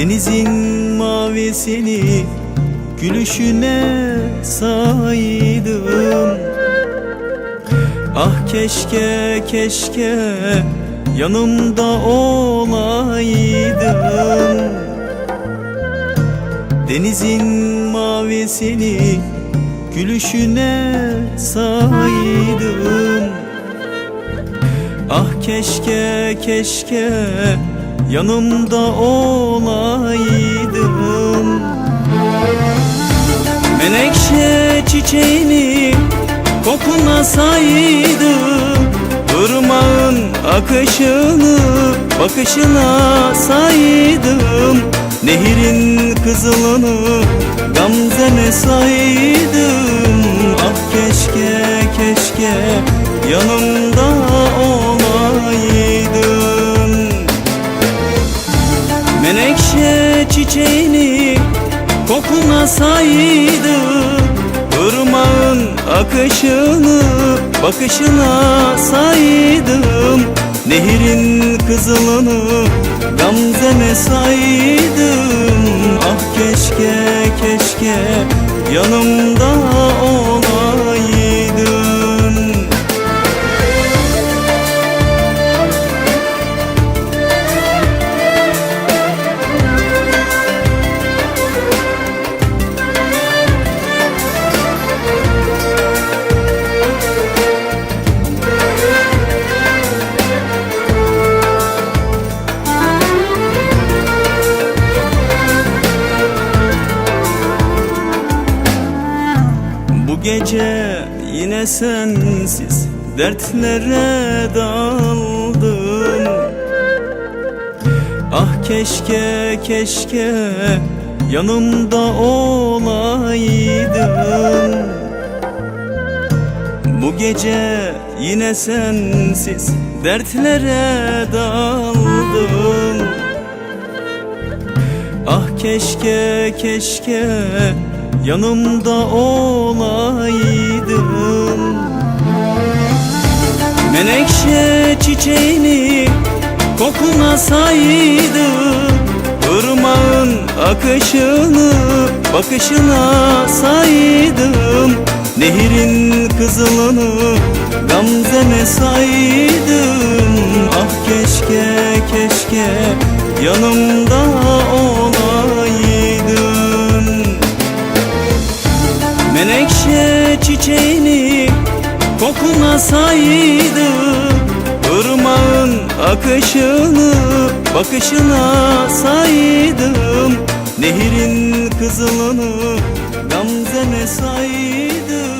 Denizin mavisini gülüşüne saydım. Ah keşke keşke yanımda olaydın Denizin mavisini gülüşüne saydım. Ah keşke keşke yanımda olaydın. Menekşe çiçeğini kokuna saydım Irmağın akışını bakışına saydım Nehirin kızılını gamzene saydım Ah keşke keşke yanımda olaydın Menekşe çiçeğini kokuna saydım Irmağın akışını bakışına saydım. Nehirin kızılını gamzene saydım. Ah keşke keşke yanımda olaydın Gece yine sensiz dertlere daldım. Ah keşke keşke yanımda olaydın Bu gece yine sensiz dertlere daldım. Ah keşke keşke yanımda olaydın. Menekşe çiçeğini kokuna saydım Irmağın akışını bakışına saydım Nehirin kızılını gamzene saydım. Ah keşke keşke yanımda olaydın Menekşe çiçeğini kokuna saydım Irmağın akışını bakışına saydım. Nehirin kızılını gamzene saydım